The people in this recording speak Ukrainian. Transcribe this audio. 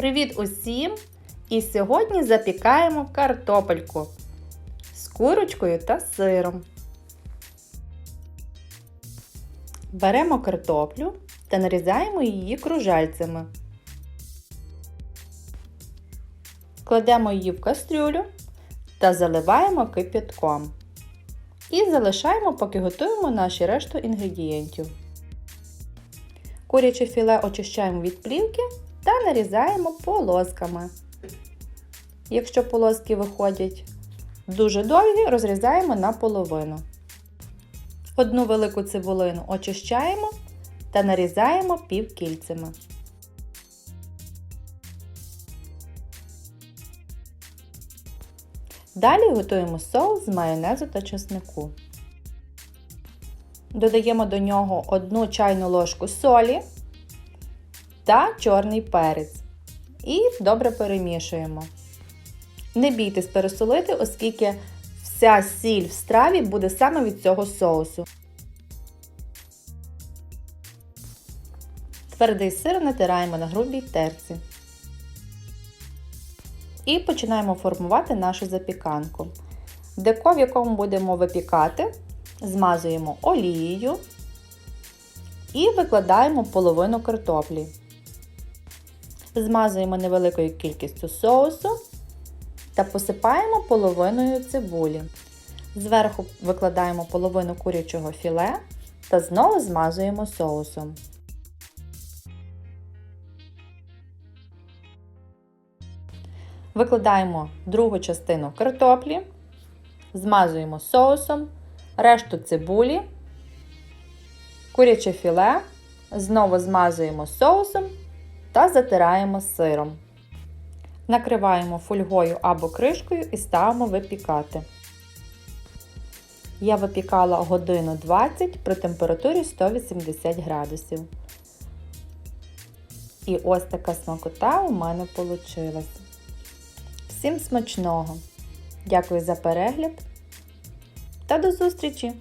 Привіт усім! І сьогодні запікаємо картопельку з курочкою та сиром. Беремо картоплю та нарізаємо її кружальцями. Кладемо її в кастрюлю та заливаємо кип'ятком. І залишаємо, поки готуємо наші решту інгредієнтів. Куряче філе очищаємо від плівки нарізаємо полосками. Якщо полоски виходять дуже довгі, розрізаємо на половину. Одну велику цибулину очищаємо та нарізаємо півкільцями. Далі готуємо соус з майонезу та чеснику. Додаємо до нього 1 чайну ложку солі та чорний перець. І добре перемішуємо. Не бійтесь пересолити, оскільки вся сіль в страві буде саме від цього соусу. Твердий сир натираємо на грубій терці. І починаємо формувати нашу запіканку. Деко, в якому будемо випікати, змазуємо олією і викладаємо половину картоплі. Змазуємо невеликою кількістю соусу та посипаємо половиною цибулі. Зверху викладаємо половину курячого філе та знову змазуємо соусом. Викладаємо другу частину картоплі, змазуємо соусом, решту цибулі, куряче філе, знову змазуємо соусом та затираємо сиром. Накриваємо фольгою або кришкою і ставимо випікати. Я випікала годину 20 при температурі 180 градусів. І ось така смакота у мене вийшла. Всім смачного! Дякую за перегляд та до зустрічі!